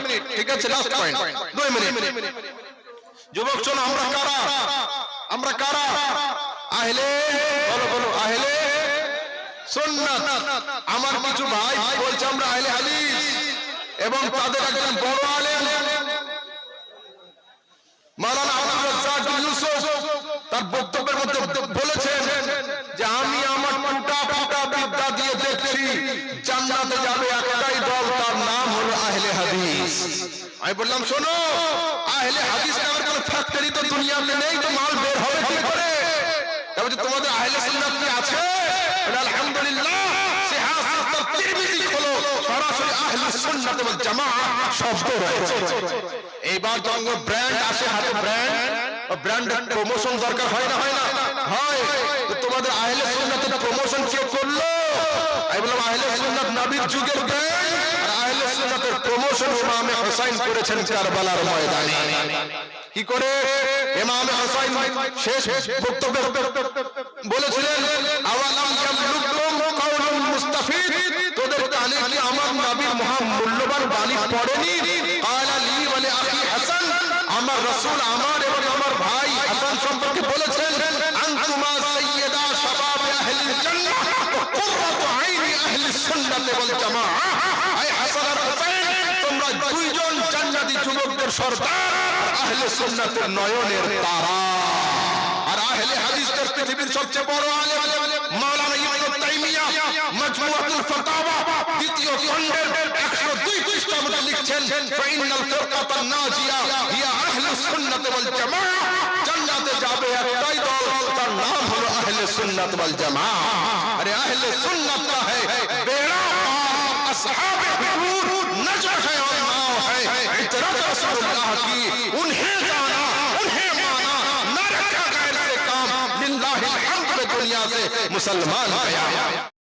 Minute ঠিক আছে last point minute যুবক শোনো আমরা কারা আমরা কারা আহলে বলো বলো আহলে সুন্নাত আমার কিছু ভাই বলছে আমরা আহলে হাদিস এবং তাদের একজন বড় আলেম আমি বললাম, শোনো, আহলে হাদিস নামের কোনো ফ্যাক্টরি তো দুনিয়াতে নেই, তো মাল বের হবে কি করে? তবে তোমাদের আহলে সুন্নাত কি আছে? আলহামদুলিল্লাহ সিহাসাত আর তিরমিজি খোলো, সরাসরি আহলে সুন্নাত ওয়াল জামাআহ শব্দ রয়েছে। এইবার যখন ব্র্যান্ড আসে হাতে ব্র্যান্ড ব্র্যান্ডের প্রমোশন দরকার হয় না হয় না? হয়। তো তোমাদের আহলে সুন্নাতের প্রমোশন কে করল? আমি বললাম, আহলে সুন্নাত নবীর যুগের ব্র্যান্ড আর আহলে সুন্নাতের প্রমোশন ইমামে হুসাইন করেছেন কারবালার ময়দানে। কি করে? ইমামে হুসাইন শেষ বক্তব্যে বলেছিলেন, আওয়ালাম ইয়ামলুকুম কাউলুল মুস্তাফিদ? তোদের কানে কি আমার নবীর মহা মূল্যবান বাণী পড়েনি? কালা লি ওয়া লি আখি হাসান। আমার রাসূল আমার এবং আমার ভাই হাসান সম্পর্কে বলেছেন, আনতুমা সাইয়্যিদা শাবাব আহলিল জান্নাহ ওয়া কুররাতু আইনি আহলিস সুন্নাত ওয়াল জামাআহ। সর্দার আর আহলে সুন্নাতের নয়নের তারা আর আহলে হাদিসদের পৃথিবীর সবচেয়ে বড় আলেম মাওলানা ইবনে তাইমিয়া মাজমুআতুল ফাতাওয়া দ্বিতীয় খণ্ডের 102 পৃষ্ঠার মধ্যে লিখছেন ফাইনাল ফিরকাতান নাজিয়া হিয়া আহলুস সুন্নাত ওয়াল জামাআহ জান্নাতে যাবে একটাই দল তার নাম হলো আহলে সুন্নাত ওয়াল জামাআহ আরে আহলে সুন্নাত का है बेड़ा पार असहाब हुजूर नजर है और नाव है उन्हें जाना दुनिया से मुसलमान